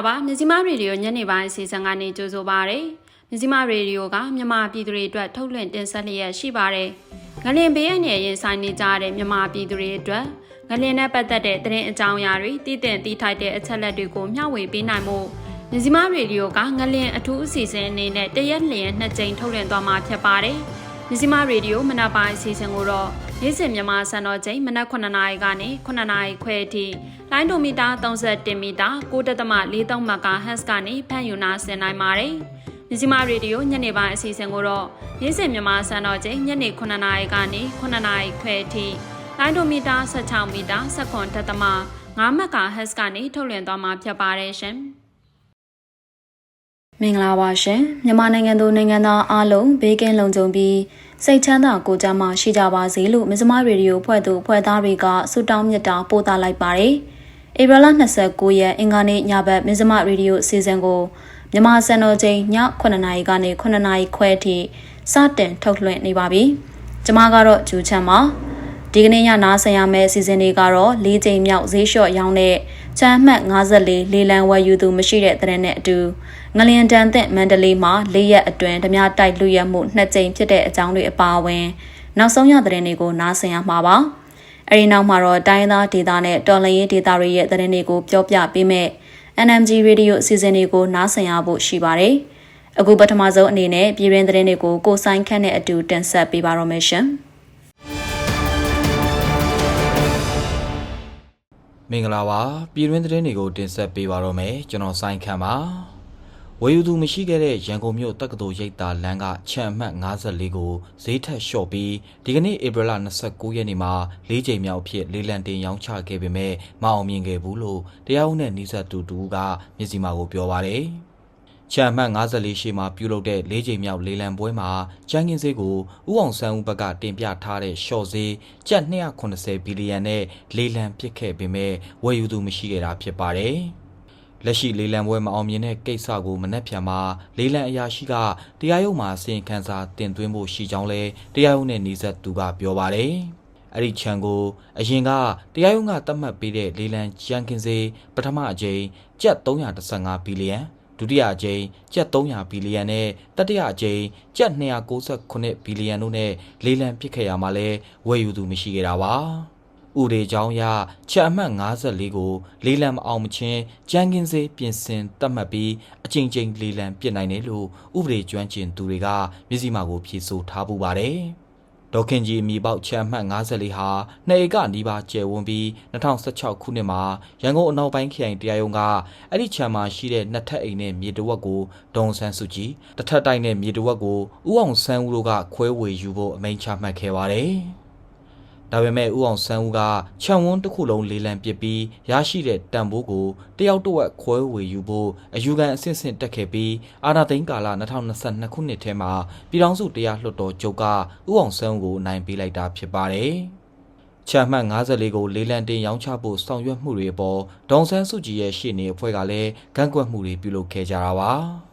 င်္ဂလာပါမြစီမရေဒီယိုညနေပိုင်းအစီအစဉ်ကနေကြိုဆိုပါရစေမြစီမရေဒီယိုကမြန်မာပြည်သူတွေအတွက်ထုတ်လွှင့်တင်ဆက်လျက်ရှိပါတယ်ငလင်ဘေးရနယ်ရင်ဆိုင်နေကြတဲ့မြန်မာပြည်သူတွေအတွက်ငလင်နဲ့ပတ်သက်တဲ့သတင်းအကြောင်းအရာတွေတည်တင်တည်ထိုက်တဲ့အချက်လက်တွေကိုမျှဝေပေးနိုင်မှုမြစီမရေဒီယိုကငလင်အထူးအစီအစဉ်အနေနဲ့တရက်လျင်နှစ်ကြိမ်ထုတ်လွှင့်သွားမှာဖြစ်ပါတယ်မြစီမရေဒီယိုမနက်ပိုင်းအစီအစဉ်ကိုတော့ နေ့စဉ်မြန်မာစံတော်ချိန်မနက်9:00နာရီကနေ9:00နာရီခွဲအထိလိုင်းဒိုမီတာ31မီတာ9.43မကာဟက်စ်ကနေဖန်ယူနာဆင်နိုင်ပါတယ်။မြစီမာရေဒီယိုညနေပိုင်းအစီအစဉ်ကိုတော့နေ့စဉ်မြန်မာစံတော်ချိန်ညနေ9:00နာရီကနေ9:00နာရီခွဲအထိလိုင်းဒိုမီတာ16မီတာ7.3မကာဟက်စ်ကနေထုတ်လွှင့်သွားမှာဖြစ်ပါတယ်ရှင်။မင်္ဂလာပါရှင်မြန်မာနိုင်ငံသူနိုင်ငံသားအားလုံးဘေးကင်းလုံခြုံပြီး စိတ်ချမ်းသာကိုယ်ကျန်းမာရှိကြပါစေလို့မြစမရေဒီယိုဖွဲ့သူဖွဲ့သားတွေကဆုတောင်းမြတ်တာပို့သလိုက်ပါတယ်ဧပြီလ29ရက်အင်္ဂါနေ့ညဘက်မြစမရေဒီယိုအစီအစဉ်ကိုမြန်မာစံတော်ချိန်ည9:00နာရီကနေ9:00နာရီခွဲအထိစတင်ထုတ်လွှင့်နေပါပြီကျွန်မကတော့ဂျူချမ်းပါ ဒီကနေ့ညနားဆင်ရမယ့်အစီအစဉ်တွေကတော့၄ချိန်မြောက်ဈေးလျှော့ရောင်းတဲ့ချမ်းမှတ်54လေးလံဝယ်ယူသူမရှိတဲ့တဲ့နဲ့အတူငလျင်တန်သင့်မန္တလေးမှာ၄ရက်အတွင်းဓမြတိုက်လူရက်မှုနှစ်ကြိမ်ဖြစ်တဲ့အကြောင်းတွေအပါအဝင်နောက်ဆုံးရသတင်းတွေကိုနားဆင်ရမှာပါ။အဲဒီနောက်မှာတော့တိုင်းသားဒေသနဲ့တော်လရင်ဒေသတွေရဲ့သတင်းတွေကိုပြောပြပေးမယ်။ NMG Radio အစီအစဉ်တွေကိုနားဆင်ရဖို့ရှိပါတယ်။အခုပထမဆုံးအနေနဲ့ပြည်ရင်းသတင်းတွေကိုကိုဆိုင်ခန့်နဲ့အတူတင်ဆက်ပေးပါရမရှင်။ မင်္ဂလာပါပြည်တွင်းသတင်းတွေကိုတင်ဆက်ပေးပါတော့မယ်ကျွန်တော်စိုင်းခမ်းပါဝေယူသူမရှိခဲ့တဲ့ရန်ကုန်မြို့တက္ကသိုလ်ရိပ်သာလမ်းကခြံအမှတ်54ကိုဈေးထက်လျှော့ပြီးဒီကနေ့ဧပြီလ29ရက်နေ့မှာ၄ချိန်မြောက်ဖြစ်လေးလံတင်ရောင်းချခဲ့ပေမဲ့မအောင်မြင်ခဲ့ဘူးလို့တရားဥနဲ့နှိစက်တူတူကမြစီမာကိုပြောပါတယ် ချမ်းမှတ်54ရှိမှာပြုလုပ်တဲ့၄ချိန်မြောက်လေးလံပွဲမှာကျန်းကင်းစေးကိုဥအောင်ဆန်းဦးဘက်ကတင်ပြထားတဲ့ရှော့ဈေးကျပ်280ဘီလီယံနဲ့လေးလံပစ်ခဲ့ပေမဲ့ဝယ်ယူသူမရှိခဲ့တာဖြစ်ပါတယ်။လက်ရှိလေးလံပွဲမအောင်မြင်တဲ့ကိစ္စကိုမနှက်ဖြန်မှာလေးလံအရာရှိကတရားရုံးမှာစီရင်ခံစာတင်သွင်းဖို့ရှိကြောင်းလဲတရားရုံးနဲ့နှီးဆက်သူကပြောပါတယ်။အဲ့ဒီခြံကိုအရင်ကတရားရုံးကသတ်မှတ်ပေးတဲ့လေးလံကျန်းကင်းစေးပထမအကြိမ်ကျပ်315ဘီလီယံ ဒုတိယအကြိမ်ကျပ်300ဘီလီယံနဲ့တတိယအကြိမ်ကျပ်298ဘီလီယံတို့နဲ့လေးလံပစ်ခဲ့ရမှာလဲဝယ်ယူသူမရှိခဲ့တာပါဥဒေချောင်းရချက်အမှတ်54ကိုလေးလံမအောင်မချင်းကြမ်းကင်းစေးပြင်ဆင်တတ်မှတ်ပြီးအကြိမ်ကြိမ်လေးလံပြစ်နိုင်တယ်လို့ဥပဒေကျွမ်းကျင်သူတွေက မျက်စိမှကိုဖြေဆိုထားပူပါတယ် ဒေါခင်ကြီးအမိပေါက်ချမ်းမှတ်54ဟာနှစ်ဧကနီးပါးကျယ်ဝန်းပြီး2016ခုနှစ်မှာရန်ကုန်အနောက်ပိုင်းခရိုင်တရားရုံးကအဲ့ဒီချမ်းမှာရှိတဲ့နှစ်ထပ်အိမ်နဲ့မြေတဝက်ကိုဒေါန်ဆန်းစုကြည်တစ်ထပ်တိုက်နဲ့မြေတဝက်ကိုဥအောင်ဆန်းဦးတို့ကခွဲဝေယူဖို့အမိန့်ချမှတ်ခဲ့ပါတယ်။ ဒါပေမဲ့ဥအောင်ဆန်းဦးကခြံဝန်းတစ်ခုလုံးလေးလံပစ်ပြီးရရှိတဲ့တန်ဖိုးကိုတယောက်တစ်ဝက်ခွဲဝေယူဖို့အယူခံအဆင့်ဆင့်တက်ခဲ့ပြီးအာနာသိန်းကာလ2022ခုနှစ်ထဲမှာပြည်ထောင်စုတရားလွှတ်တော်ချုပ်ကဥအောင်ဆန်းဦးကိုနိုင်ပေးလိုက်တာဖြစ်ပါတယ်။ချမ်းမှတ်54ကိုလေးလံတင်ရောင်းချဖို့ဆောင်ရွက်မှုတွေအပေါ်ဒေါန်ဆန်းစုကြည်ရဲ့ရှေ့နေအဖွဲ့ကလည်းကန့်ကွက်မှုတွေပြုလုပ်ခဲ့ကြတာပါ။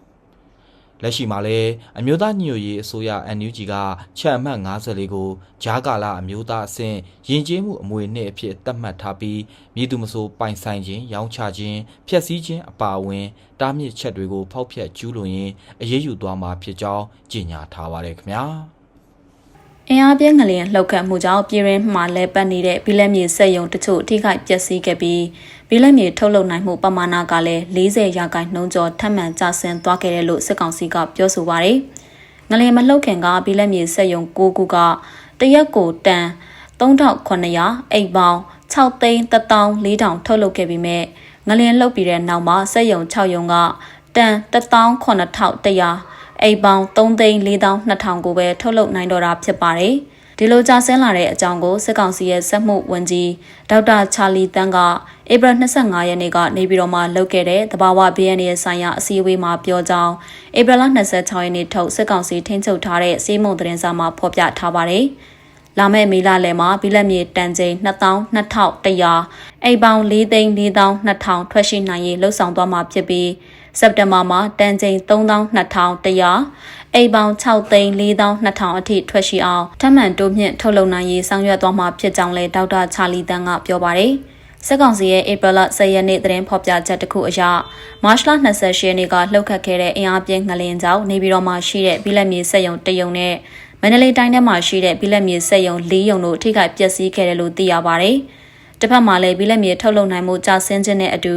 လက်ရှိမှာလည်းအမျိုးသားညွတ်ရေးအစိုးရ NUG ကချက်အမှတ်54ကိုဂျားကာလာအမျိုးသားအဆင့်ယဉ်ကျေးမှုအမွေနှစ်အဖြစ်သတ်မှတ်ထားပြီးမြည်သူမဆိုပိုင်ဆိုင်ခြင်းရောင်းချခြင်းဖျက်ဆီးခြင်းအပါအဝင်တားမြစ်ချက်တွေကိုဖောက်ဖျက်ကျူးလွန်ရင်အရေးယူသွားမှာဖြစ်ကြောင်းကြေညာထားပါတယ်ခင်ဗျာ။အင်အားပြင်းငလျင်လှုပ်ခတ်မှုကြောင့်ပြည်ရင်းမှာလဲပတ်နေတဲ့ဘီလက်မြေစက်ယုံတချို့ထိခိုက်ပျက်စီးခဲ့ပြီး ဘီလက်မြေထုတ်လုပ်နိုင်မှုပမာဏကလည်း40ရာခိုင်နှုန်းကျော်ထပ်မံကျဆင်းသွားခဲ့တယ်လို့စစ်ကောင်စီကပြောဆိုပါရယ်ငလျင်မလှုပ်ခင်ကဘီလက်မြေစက်ယုံ6ခုကတရက်ကိုတန်3900အိတ်ပေါင်း6သိန်း14000ထုတ်လုပ်ခဲ့ပြီးမြဲငလျင်လှုပ်ပြီးတဲ့နောက်မှာစက်ယုံ6ယုံကတန်18100အိမ်ပေါင်း3သိန်း4200ကိုပဲထုတ်လုပ်နိုင်တော့တာဖြစ်ပါတယ်။ ဒီလိုကြာဆင်းလာတဲ့အကြောင်းကိုစစ်ကောင်စီရဲ့စက်မှုဝန်ကြီးဒေါက်တာချာလီတန်းကဧပြီ25ရက်နေ့ကနေပြည်တော်မှာလုပ်ခဲ့တဲ့တဘာဝ BNN ဆိုင်ရာအစည်းအဝေးမှာပြောကြောင်းဧပြီလ26ရက်နေ့ထုတ်စစ်ကောင်စီထိန်းချုပ်ထားတဲ့စီးမုံသတင်းစာမှာဖော်ပြထားပါတယ်။လာမယ့်မေလလယ်မှာဘီလက်မြေတန်ချိန်2200အိမ်ပေါင်း4သိန်း4200ထွက်ရှိနိုင်ရေးလှုပ်ဆောင်သွားမှာဖြစ်ပြီး စက်တင်ဘာမှာတန်ချိန်3200အိမ်ပေါင်း6သိန်း4200အထိထွက်ရှိအောင်ထပ်မံတိုးမြင့်ထုတ်လုပ်နိုင်ရေးဆောင်ရွက်သွားမှာဖြစ်ကြောင်းလည်းဒေါက်တာချာလီတန်ကပြောပါတယ်စစ်ကောင်စီရဲ့ဧပြီလ10ရက်နေ့သတင်းဖော်ပြချက်တစ်ခုအရမတ်လ28ရက်နေ့ကလှုပ်ခတ်ခဲ့တဲ့အင်အားပြင်းငလင်ကြောင့်နေပြည်တော်မှာရှိတဲ့ဘီလက်မြေစက်ရုံတရုံနဲ့မန္တလေးတိုင်းထဲမှာရှိတဲ့ဘီလက်မြေစက်ရုံ၄ရုံတို့ထိခိုက်ပျက်စီးခဲ့တယ်လို့သိရပါတယ်။ တစ်ဖက်မှာလည်းဘီလက်မြေထုတ်လုပ်နိုင်မှုကြာဆင်းခြင်းနဲ့အတူ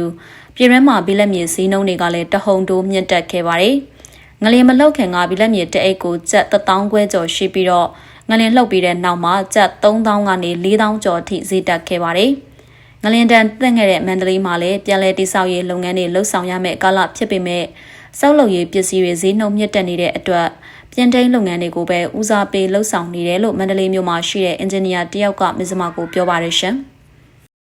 ပြည်တွင်းမှာဘီလက်မြေစည်းနှုန်းတွေကလည်းတဟုန်တိုးမြင့်တက်ခဲ့ပါတယ်။ငလင်မလှုပ်ခင်ကဘီလက်မြေတအိတ်ကိုကျပ်1000ခွဲကျော်ရှိပြီးတော့ငလင်လှုပ်ပြီးတဲ့နောက်မှာကျပ်3000ကနေ4000ကျော်အထိဈေးတက်ခဲ့ပါတယ်။ငလင်တန်တက်ခဲ့တဲ့မန္တလေးမှာလည်းပြန်လည်တိစောက်ရေးလုပ်ငန်းတွေလှုပ်ဆောင်ရမယ့်ကာလဖြစ်ပေမဲ့စောက်လုပ်ရေးပစ္စည်းတွေဈေးနှုန်းမြင့်တက်နေတဲ့အတွက်ပြင်ထိန်လုပ်ငန်းတွေကိုပဲဦးစားပေးလှုပ်ဆောင်နေတယ်လို့မန္တလေးမြို့မှာရှိတဲ့အင်ဂျင်နီယာတယောက်ကမစ္စမကိုပြောပါတယ်ရှင်။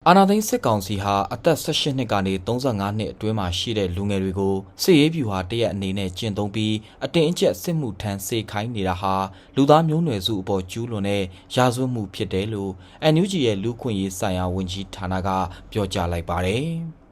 အာနာသိန်းစစ်ကောင်စီဟာအသက်18နှစ်ကနေ35နှစ်အတွင်းမှာရှိတဲ့လူငယ်တွေကိုစစ်ရေးဗျူဟာတရက်အနေနဲ့ကျင့်သုံးပြီးအတင်းအကျပ်စစ်မှုထမ်းစေခိုင်းနေတာဟာလူသားမျိုးနွယ်စုအပေါ်ကျူးလွန်တဲ့ရာဇဝတ်မှုဖြစ်တယ်လို့ NUG ရဲ့လူခွင့်ရေးဆိုင်ရာဝန်ကြီးဌာနကပြောကြားလိုက်ပါတယ်။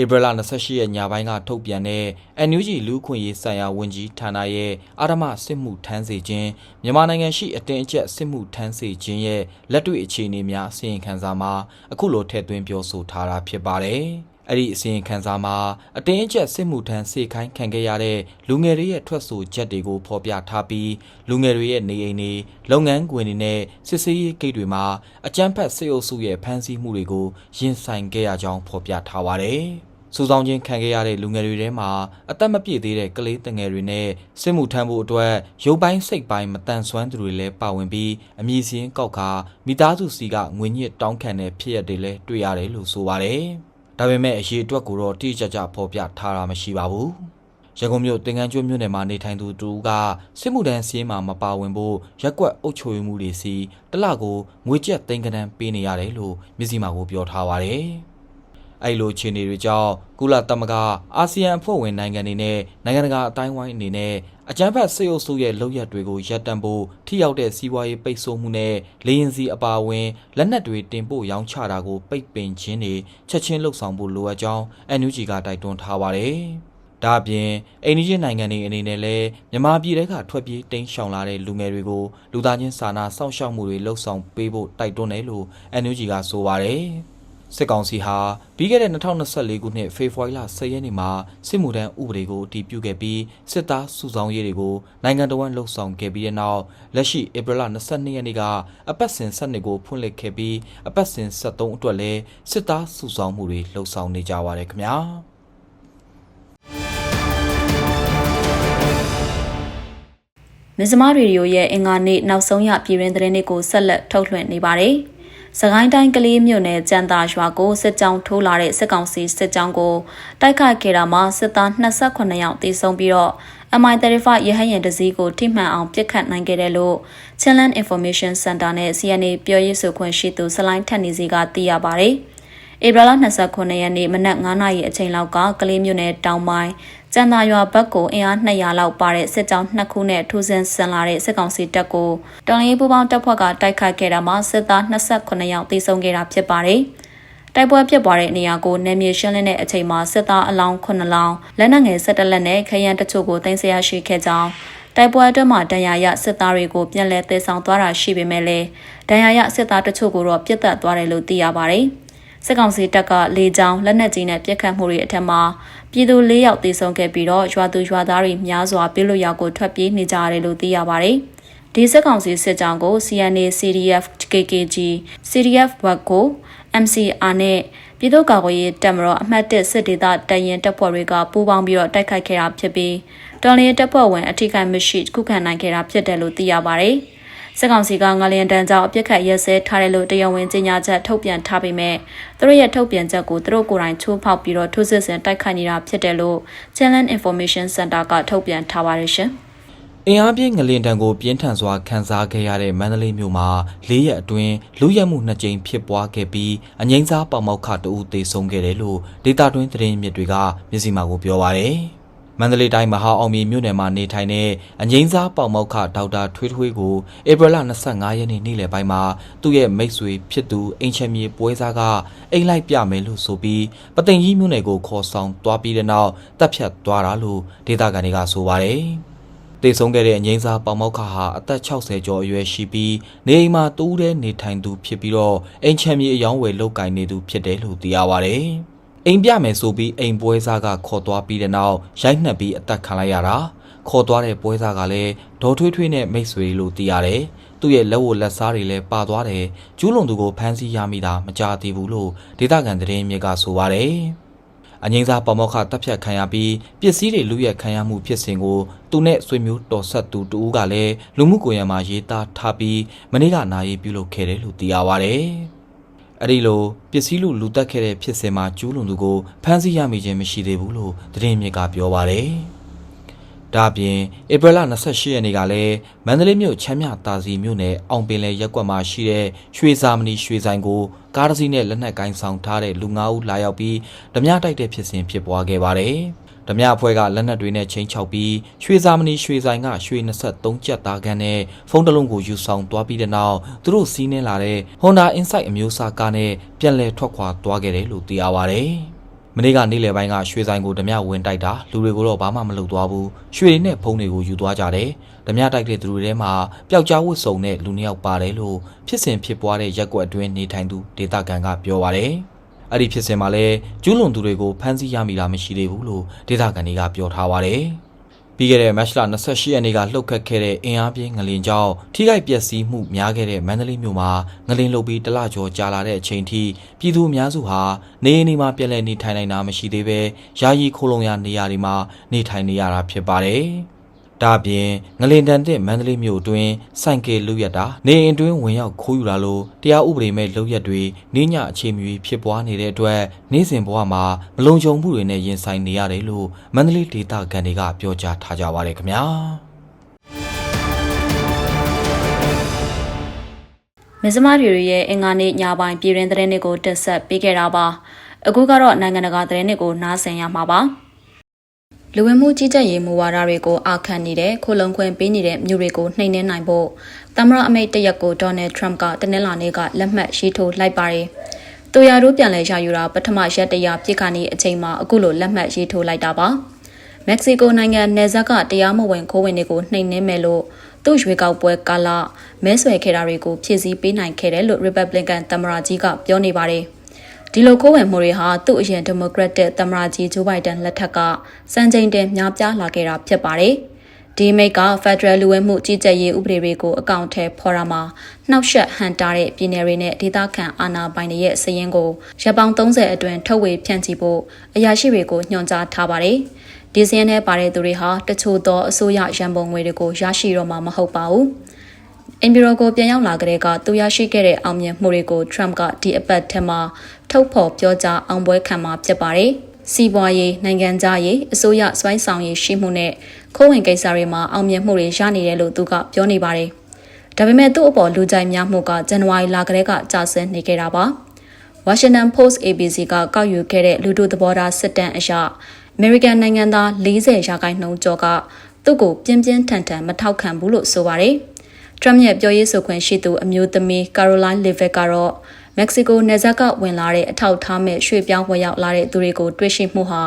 ဧပြီလ28ရက်ညပိုင်းကထုတ်ပြန်တဲ့ NUG လူခွင့်ရေးဆိုင်ရာဝန်ကြီးဌာနရဲ့အာရမစစ်မှုထမ်းစေခြင်းမြန်မာနိုင်ငံရှိအတင်းအကျပ်စစ်မှုထမ်းစေခြင်းရဲ့လက်တွေ့အခြေအနေများအစီရင်ခံစာမှာအခုလိုထည့်သွင်းပြောဆိုထားတာဖြစ်ပါတယ်။အဲ့ဒီအစီရင်ခံစာမှာအတင်းအကျပ်စစ်မှုထမ်းစေခိုင်းခံခဲ့ရတဲ့လူငယ်တွေရဲ့ထွက်ဆိုချက်တွေကိုဖော်ပြထားပြီးလူငယ်တွေရဲ့နေအိမ်တွေလုပ်ငန်းခွင်တွေနဲ့စစ်ဆေးရေးဂိတ်တွေမှာအကြမ်းဖက်စစ်အုပ်စုရဲ့ဖမ်းဆီးမှုတွေကိုရင်ဆိုင်ခဲ့ရကြောင်းဖော်ပြထားပါတယ်။ စူဆောင်းချင်းခံခဲ့ရတဲ့လူငယ်တွေထဲမှာအသက်မပြည့်သေးတဲ့ကလေးတငယ်တွေနဲ့စစ်မှုထမ်းဖို့အတွက်ရုပ်ပိုင်းစိတ်ပိုင်းမတန်ဆွမ်းသူတွေလည်းပါဝင်ပြီးအမည်စင်းကောက်ခါမိသားစုစီကငွေညစ်တောင်းခံတဲ့ဖြစ်ရပ်တွေလည်းတွေ့ရတယ်လို့ဆိုပါတယ်။ဒါပေမဲ့အရေးအတွက်ကိုတော့တိကျကျဖော်ပြထားတာမရှိပါဘူး။ရန်ကုန်မြို့တင်ကန်းကျွန်းမြို့နယ်မှာနေထိုင်သူတူကစစ်မှုထမ်းစီးမှာမပါဝင်ဖို့ရက်ကွက်အုပ်ချုပ်ရေးမှုတွေစီတလကိုငွေကျပ်သိန်းကနန်းပေးနေရတယ်လို့မြစည်းမာကိုပြောထားပါတယ်။ အဲ့လိုခြေနေတွေကြောင့်ကုလသမဂ္ဂအာဆီယံအဖွဲ့ဝင်နိုင်ငံတွေနဲ့နိုင်ငံတကာအတိုင်းဝိုင်းအနေနဲ့အကြမ်းဖက်စစ်အုပ်စုရဲ့လုပ်ရက်တွေကိုရပ်တန့်ဖို့ထိရောက်တဲ့စီးပွားရေးပိတ်ဆို့မှုနဲ့လေရင်စီအပါအဝင်လက်နက်တွေတင်ပို့ရောင်းချတာကိုပိတ်ပင်ခြင်းတွေချက်ချင်းလှုပ်ဆောင်ဖို့လိုအပ်ကြောင်း NUG ကတိုက်တွန်းထားပါတယ်။ဒါအပြင်အိန္ဒိယနိုင်ငံတွေအနေနဲ့လည်းမြန်မာပြည်ထဲကထွက်ပြေးတိမ်းရှောင်လာတဲ့လူငယ်တွေကိုလူသားချင်းစာနာစောင့်ရှောက်မှုတွေလှုပ်ဆောင်ပေးဖို့တိုက်တွန်းတယ်လို့ NUG ကဆိုပါတယ်။ စစ်ကောင်စီဟာပြီးခဲ့တဲ့2024ခုနှစ်ဖေဖော်ဝါရီလ10ရက်နေ့မှာစစ်မှုထမ်းဥပဒေကိုအတည်ပြုခဲ့ပြီးစစ်သားစုဆောင်ရေးတွေကိုနိုင်ငံတော်ဝန်လှုပ်ဆောင်ခဲ့ပြီးတဲ့နောက်လက်ရှိဧပြီလ22ရက်နေ့ကအပတ်စဉ်7ကိုဖွင့်လှစ်ခဲ့ပြီးအပတ်စဉ်73အတွက်လည်းစစ်သားစုဆောင်မှုတွေလှုပ်ဆောင်နေကြပါတယ်ခင်ဗျာမဇ္ဈမရေဒီယိုရဲ့အင်္ဂါနေ့နောက်ဆုံးရပြည်တွင်သတင်းတွေကိုဆက်လက်ထုတ်လွှင့်နေပါတယ်။ စကိုင်းတိုင်းကလေးမြို့နယ်ကြံသာရွာကိုစစ်ကြောင်းထိုးလာတဲ့စစ်ကောင်စီစစ်ကြောင်းကိုတိုက်ခိုက်ခဲ့တာမှာစစ်သား28ယောက်သေဆုံးပြီးတော့ MI35 ရဟတ်ယာဉ်တစ်စီးကိုထိမှန်အောင်ပစ်ခတ်နိုင်ခဲ့တယ်လို့ Channel Information Center နဲ့ CNA ပြောရေးဆိုခွင့်ရှိသူစလိုင်းထက်နေစီကသိရပါဗျ။ဧပြီလ29ရက်နေ့မနက်9:00နာရီအချိန်လောက်ကကလေးမြို့နယ်တောင်ပိုင်း ကျန်သာရွာဘက်ကိုအင်အား200လောက်ပါတဲ့စစ်ကြောင်းနှစ်ခုနဲ့ထိုးစင်ဆန်လာတဲ့စစ်ကောင်စီတပ်ကိုတော်လိုင်းပူပေါင်းတပ်ဖွဲ့ကတိုက်ခိုက်ခဲ့တာမှာစစ်သား28ယောက်သေဆုံးခဲ့တာဖြစ်ပါတယ်။တိုက်ပွဲဖြစ်ပွားတဲ့နေရာကိုနယ်မြေရှင်းလင်းတဲ့အချိန်မှာစစ်သားအလောင်း9လောင်းလက်နက်ငယ်17လက်နဲ့ခရမ်းတချို့ကိုတင်ဆက်ရရှိခဲ့ကြောင်းတိုက်ပွဲအတွင်းမှာဒဏ်ရာရစစ်သားတွေကိုပြန်လည်သေဆောင်သွားတာရှိပေမဲ့လည်းဒဏ်ရာရစစ်သားတချို့ကိုတော့ပြစ်တက်သွားတယ်လို့သိရပါတယ်။ စစ်ကောင်စီတပ်ကလေကြောင်းလက်နက်ကြီးနဲ့ပစ်ခတ်မှုတွေအထက်မှာပြည်သူ၄ယောက်သေဆုံးခဲ့ပြီးတော့ရွာသူရွာသားတွေများစွာပြည်လို့ရောက်ကိုထွက်ပြေးနေကြရတယ်လို့သိရပါတယ်။ဒီစစ်ကောင်စီစစ်ကြောင်းကို CNA CDF KKG CDF ဘက်ကို MCR နဲ့ပြည်သူ့ကာကွယ်ရေးတပ်မတော်အမှတ်၁စစ်ဒေသတရင်တပ်ဖွဲ့တွေကပူးပေါင်းပြီးတော့တိုက်ခိုက်ခဲ့တာဖြစ်ပြီးတော်လင်းတပ်ဖွဲ့ဝင်အထိခိုက်မရှိခုခံနိုင်ခဲ့တာဖြစ်တယ်လို့သိရပါတယ်။ စစ်ကောင်စီကငလျင်တန်းကြောင့်အပြစ်ခတ်ရက်စဲထားတယ်လို့တရားဝင်ကြေညာချက်ထုတ်ပြန်ထားပေမဲ့သူတို့ရဲ့ထုတ်ပြန်ချက်ကိုသူတို့ကိုယ်တိုင်ချိုးဖောက်ပြီးတော့ထိုးစစ်ဆင်တိုက်ခိုက်နေတာဖြစ်တယ်လို့ Channel Information Center ကထုတ်ပြန်ထားပါတယ်ရှင်။အင်အားပြင်းငလင်တံကိုပြင်းထန်စွာခန်းစားခဲ့ရတဲ့မန္တလေးမြို့မှာ၄ရက်အတွင်းလူရဲမှုနှစ်ကြိမ်ဖြစ်ပွားခဲ့ပြီးအငိမ့်စားပေါမောက်ခတအူးသေဆုံးခဲ့တယ်လို့ဒေတာတွင်းသတင်းမြစ်တွေက မျက်စိမှောက်ကိုပြောပါရယ်။ မန္တလေးတိုင်းမဟာအောင်မြေမြို့နယ်မှာနေထိုင်တဲ့အငိမ့်စားပေါမောက်ခဒေါက်တာထွေးထွေးကိုဧပြီလ25ရက်နေ့နေ့လယ်ပိုင်းမှာသူ့ရဲ့မိတ်ဆွေဖြစ်သူအင်ချင်မြေပွဲစားကအိမ်လိုက်ပြမယ်လို့ဆိုပြီးပသိမ်ကြီးမြို့နယ်ကိုခေါ်ဆောင်သွားပြီးတဲ့နောက်တပ်ဖြတ်သွားတာလို့ဒေသခံတွေကဆိုပါတယ်။တေဆုံးခဲ့တဲ့အငိမ့်စားပေါမောက်ခဟာအသက်60ကျော်အရွယ်ရှိပြီးနေအိမ်မှာတူးတဲ့နေထိုင်သူဖြစ်ပြီးတော့အိမ်ချမ်းမြေအယောင်းဝယ်လုပ်ကင်နေသူဖြစ်တယ်လို့သိရပါတယ်။ အိမ်ပြမယ်ဆိုပြီးအိမ်ပွဲစားကခေါ်သွားပြီးတဲ့နောက်ရိုက်နှက်ပြီးအသက်ခံလိုက်ရတာခေါ်သွားတဲ့ပွဲစားကလည်းဒေါ်ထွေးထွေးနဲ့မိတ်ဆွေလို့သိရတယ်။သူ့ရဲ့လက်ဝတ်လက်စားတွေလည်းပါသွားတယ်။ကျူးလွန်သူကိုဖမ်းဆီးရမိတာမကြသေးဘူးလို့ဒေသခံသတင်းမြစ်ကဆိုပါတယ်။အငိမ့်စားပမောက္ခတပ်ဖြတ်ခံရပြီးပစ္စည်းတွေလူရက်ခံရမှုဖြစ်စဉ်ကိုသူနဲ့ဆွေမျိုးတော်ဆက်သူတူဦးကလည်းလူမှုကွန်ရက်မှာရေးသားထားပြီးမနေ့ကနာရေးပြုလုပ်ခဲ့တယ်လို့သိရပါဗျ။ အဲ့ဒီလိုပစ္စည်းလူလူတက်ခဲ့တဲ့ဖြစ်စဉ်မှာကျူးလွန်သူကိုဖမ်းဆီးရမိခြင်းမရှိသေးဘူးလို့သတင်းမြစ်ကပြောပါဗျ။ဒါအပြင်ဧပြီလ28ရက်နေ့ကလည်းမန္တလေးမြို့ချမ်းမြတာစီမြို့နယ်အောင်ပင်လယ်ရက်ကွက်မှာရှိတဲ့ရွှေစာမဏီရွှေဆိုင်ကိုကားတစ်စီးနဲ့လက်နက်ကင်ဆောင်ထားတဲ့လူ၅ဦးလာရောက်ပြီးဓမြတိုက်တဲ့ဖြစ်စဉ်ဖြစ်ပွားခဲ့ပါတယ်။ ဓမြအဖွဲ့ကလက်နက်တွေနဲ့ချင်းချောက်ပြီးရွှေစာမဏီရွှေဆိုင်ကရွှေ23ကျပ်သားခန်းနဲ့ဖုန်းတစ်လုံးကိုယူဆောင်သွားပြီးတဲ့နောက်သူတို့စီးနှင်းလာတဲ့ Honda Insight အမျိုးအစားကားနဲ့ပြန်လည်ထွက်ခွာသွားခဲ့တယ်လို့သိရပါတယ်။မနေ့ကနေ့လယ်ပိုင်းကရွှေဆိုင်ကိုဓမြဝင်တိုက်တာလူတွေကိုတော့ဘာမှမလုပ်သွားဘူးရွှေတွေနဲ့ဖုန်းတွေကိုယူသွားကြတယ်ဓမြတိုက်တဲ့သူတွေထဲမှာပျောက်ကြားဝတ်စုံနဲ့လူနှစ်ယောက်ပါတယ်လို့ဖြစ်စဉ်ဖြစ်ပွားတဲ့ရက်ကွက်အတွင်းနေထိုင်သူဒေတာကန်ကပြောပါတယ် အဲ့ဒီဖြစ်စဉ်မှာလည်းကျူးလွန်သူတွေကိုဖမ်းဆီးရမိတာမရှိသေးဘူးလို့ဒေတာကန်တွေကပြောထားပါတယ်ပြီးခဲ့တဲ့မတ်လ28ရက်နေ့ကလှုပ်ခတ်ခဲ့တဲ့အင်အားပြင်းငလင်ကြောင့်ထိခိုက်ပျက်စီးမှုများခဲ့တဲ့မန္တလေးမြို့မှာငလင်လှုပ်ပြီးတလကျော်ကြာလာတဲ့အချိန်ထိပြည်သူအများစုဟာနေအိမ်တွေမှာပြည်လဲနေထိုင်နိုင်တာမရှိသေးပဲယာယီခိုးလုံရနေရာတွေမှာနေထိုင်နေရတာဖြစ်ပါတယ်။ ဒါအပြင်ငလင်တန်တဲ့မန္တလေးမြို့အတွင်းစိုင်ကယ်လုရက်တာနေအိမ်အတွင်းဝင်ရောက်ခိုးယူလာလို့တရားဥပဒေမဲ့လုရက်တွေနှင်းညအခြေမြွေဖြစ်ပွားနေတဲ့အတွက်နေ့စဉ်ဘဝမှာမလုံခြုံမှုတွေနဲ့ရင်ဆိုင်နေရတယ်လို့မန္တလေးဒေသခံတွေကပြောကြားထားကြပါတယ်ခင်ဗျာ။မစ္စမတွေရဲ့အင်္ဂါနေ့ညပိုင်းပြည်တွင်သတင်းတွေကိုတက်ဆက်ပေးခဲ့တာပါအခုကတော့နိုင်ငံတကာသတင်းတွေကိုနားဆင်ရမှာပါ လူဝင်မှုကြီးကြပ်ရေးမူဝါဒတွေကိုအာခံနေတဲ့ခိုလုံခွင့်ပေးနေတဲ့မြို့တွေကိုနှိမ်နင်းနိုင်ဖို့သမ္မတအမိတ်တရက်ကိုဒေါ်နယ်ထရမ့်ကတနင်္လာနေ့ကလက်မှတ်ရေးထိုးလိုက်ပါတယ်။တူရတို့ပြန်လည်ရယူတာပထမရက်တရပြစ်ခါနေအချိန်မှာအခုလိုလက်မှတ်ရေးထိုးလိုက်တာပါ။မက္ကဆီကိုနိုင်ငံနယ်စပ်ကတရားမဝင်ခိုးဝင်တွေကိုနှိမ်နင်းမယ်လို့သူ့ရွေးကောက်ပွဲကာလမဲဆွယ်ခဲ့တာတွေကိုဖြည့်ဆည်းပေးနိုင်ခဲ့တယ်လို့ Republican သမ္မတကြီးကပြောနေပါတယ်။ ဒီလိုခိုးဝင်မှုတွေဟာသူ့အရင် Democratic သမ္မတကြီးဂျိုးဘိုင်ဒန်လက်ထက်ကစံချိန်တင်များပြားလာခဲ့တာဖြစ်ပါတယ်။ဒီမိတ်က Federal လူဝင်မှုကြီးကြပ်ရေးဥပဒေတွေကိုအကောင့်ထဲဖော်ရမှာနှောက်ယှက်ဟန်တာတဲ့ပြည်နယ်တွေနဲ့ဒေသခံအာဏာပိုင်တွေရဲ့စည်ရင်းကိုရပ်ပေါင်း30အတွင်းထုတ်ဝေဖြန့်ချီဖို့အရာရှိတွေကိုညွှန်ကြားထားပါတယ်။ဒီစည်းနဲ့ပါတဲ့သူတွေဟာတချို့သောအစိုးရရန်ပုံငွေတွေကိုရရှိတော့မှာမဟုတ်ပါဘူး။ အင်ဘီရိုကိုပြန်ရောက်လာကြတဲ့ကသူရရှိခဲ့တဲ့အောင်မြင်မှုတွေကို Trump ကဒီအပတ်ထဲမှာထုတ်ဖော်ပြောကြားအောင်ပွဲခံမှာဖြစ်ပါတယ်။စီးပွားရေးနိုင်ငံသားရေးအစိုးရစွမ်းဆောင်ရည်ရှိမှုနဲ့ခိုးဝင်ကိစ္စတွေမှာအောင်မြင်မှုတွေရနေတယ်လို့သူကပြောနေပါတယ်။ဒါပေမဲ့သူ့အပေါ်လူကြိုက်များမှုကဇန်နဝါရီလကတည်းကကြာဆင်းနေခဲ့တာပါ။ Washington Post ABC ကကောက်ယူခဲ့တဲ့လူတို့သဘောထားစစ်တမ်းအရ American နိုင်ငံသား40ရာခိုင်နှုန်းကျော်ကသူ့ကိုပြင်းပြင်းထန်ထန်မထောက်ခံဘူးလို့ဆိုပါတယ်။ Trump ရဲ့ပြောရေးဆိုခွင့်ရှိသူအမျိုးသမီး Caroline Levitt ကတော့မက္ကဆီကိုနယ်စပ်ကဝင်လာတဲ့အထောက်ထားမဲ့ရွှေ့ပြောင်းဝင်ရောက်လာတဲ့သူတွေကိုတွေ့ရှိမှုဟာ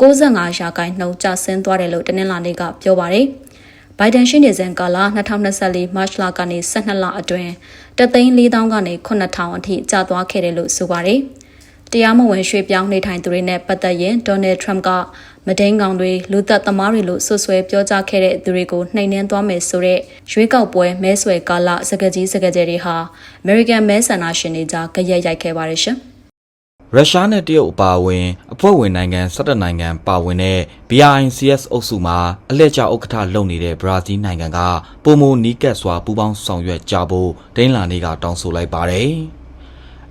65ရာခိုင်နှုန်းကျဆင်းသွားတယ်လို့တနင်္လာနေ့ကပြောပါတယ်။ Biden ရှိနေစဉ်ကာလ2024 March လကနေ12လအတွင်းတသိန်း4000ကနေ9000အထိကျသွားခဲ့တယ်လို့ဆိုပါတယ်။ တရားမဝင်ရွှေ့ပြောင်းနေထိုင်သူတွေနဲ့ပတ်သက်ရင်ဒေါ်နယ်ထရမ့်ကမဒိန်ကောင်တွေလူသက်သမားတွေလို့ဆွဆွဲပြောကြားခဲ့တဲ့သူတွေကိုနှိမ်နင်းသွားမယ်ဆိုတဲ့ရွေးကောက်ပွဲမဲဆွယ်ကာလစကကြီးစကကြဲတွေဟာ American မဲဆန္ဒရှင်တွေကြားကြရက်ရိုက်ခဲ့ပါတယ်ရှင်။ရုရှားနဲ့တရုတ်အပါအဝင်အဖွဲ့ဝင်နိုင်ငံ17နိုင်ငံပါဝင်တဲ့ BRICS အုပ်စုမှာအလှည့်ကျဥက္ကဋ္ဌလုပ်နေတဲ့ဘရာဇီးနိုင်ငံကပုံမနီးကပ်စွာပူးပေါင်းဆောင်ရွက်ကြဖို့ဒိန်းလာနေကတောင်းဆိုလိုက်ပါတယ်။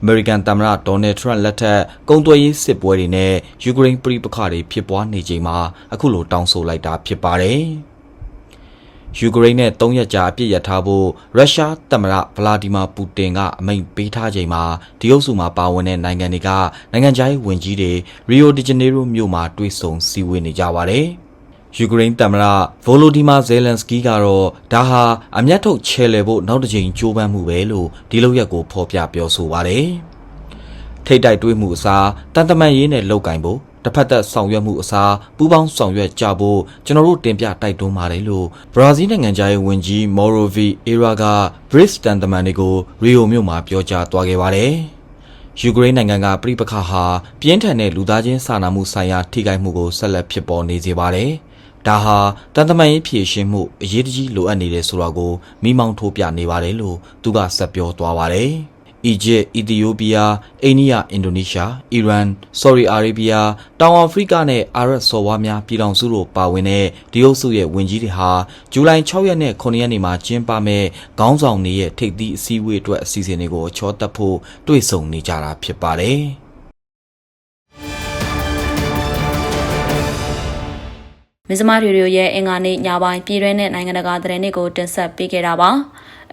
အမေရိကန်သမ္မတဒေါ်နယ်ထရန့်လက်ထက်ကုန်သွယ်ရေးစစ်ပွဲတွေနဲ့ယူကရိန်းပြည်ပခါတွေဖြစ်ပွားနေချိန်မှာအခုလိုတောင်းဆိုလိုက်တာဖြစ်ပါတယ်။ယူကရိန်းနဲ့၃ရက်ကြာအပြစ်ရထားဖို့ရုရှားသမ္မတဗလာဒီမာပူတင်ကအမိန့်ပေးထားချိန်မှာဒီအုပ်စုမှာပါဝင်တဲ့နိုင်ငံတွေကနိုင်ငံခြားရေးဝန်ကြီးတွေရီယိုဒီဂျနေရိုမြို့မှာတွေ့ဆုံစည်းဝေးနေကြပါတယ်။ ယူကရိန်းသမ္မတဗိုလိုဒီမာဇယ်လန်စကီကတော့ဒါဟာအမျက်ထုတ်ချဲလှယ်ဖို့နောက်တစ်ကြိမ်ကြိုးပမ်းမှုပဲလို့ဒီလောက်ရက်ကိုဖော်ပြပြောဆိုပါတယ်။ထိတ်တိုက်တွေးမှုအစားတန်တမန်ရေးနဲ့လောက်ကင်ဖို့တစ်ဖက်သက်ဆောင်ရွက်မှုအစားပူးပေါင်းဆောင်ရွက်ကြဖို့ကျွန်တော်တို့တင်ပြတိုက်တွန်းပါတယ်လို့ဘရာဇီးနိုင်ငံသားရဲ့ဝန်ကြီးမော်ရိုဗီအေရာက Brits တန်တမန်တွေကိုရီယိုမြို့မှာပြောကြားသွားခဲ့ပါတယ်။ယူကရိန်းနိုင်ငံကပြည်ပခါဟာပြင်းထန်တဲ့လူသားချင်းစာနာမှုဆိုင်ရာထိခိုက်မှုကိုဆက်လက်ဖြစ်ပေါ်နေစေပါတယ်။ ဒါဟာတန်တမန်ရေးဖြည့်ရှင်းမှုအရေးတကြီးလိုအပ်နေတယ်ဆိုတာကိုမိမောင်းထိုးပြနေပါတယ်လို့သူကဆက်ပြောသွားပါတယ်။အီဂျစ်၊အီသီယိုးပီးယား၊အိန္ဒိယ၊အင်ဒိုနီးရှား၊အီရန်၊ဆော်ဒီအာရေဗျ၊တောင်အာဖရိကနဲ့အာရပ်စော်ဘွားများပြည်ထောင်စုတို့ပါဝင်တဲ့ဒီအုပ်စုရဲ့ဝင်ကြီးတွေဟာဇူလိုင်6ရက်နဲ့9ရက်နေ့မှာကျင်းပမဲ့ခေါင်းဆောင်တွေရဲ့ထိပ်သီးအစည်းအဝေးအတွက်အစီအစဉ်တွေကိုချောတက်ဖို့တွေ့ဆုံနေကြတာဖြစ်ပါတယ်။ မဇ္ဈိမရေဒီယိုရဲ့အင်္ဂါနေ့ညပိုင်းပြည်တွင်းနဲ့နိုင်ငံတကာသတင်းတွေကိုတင်ဆက်ပေးခဲ့တာပါ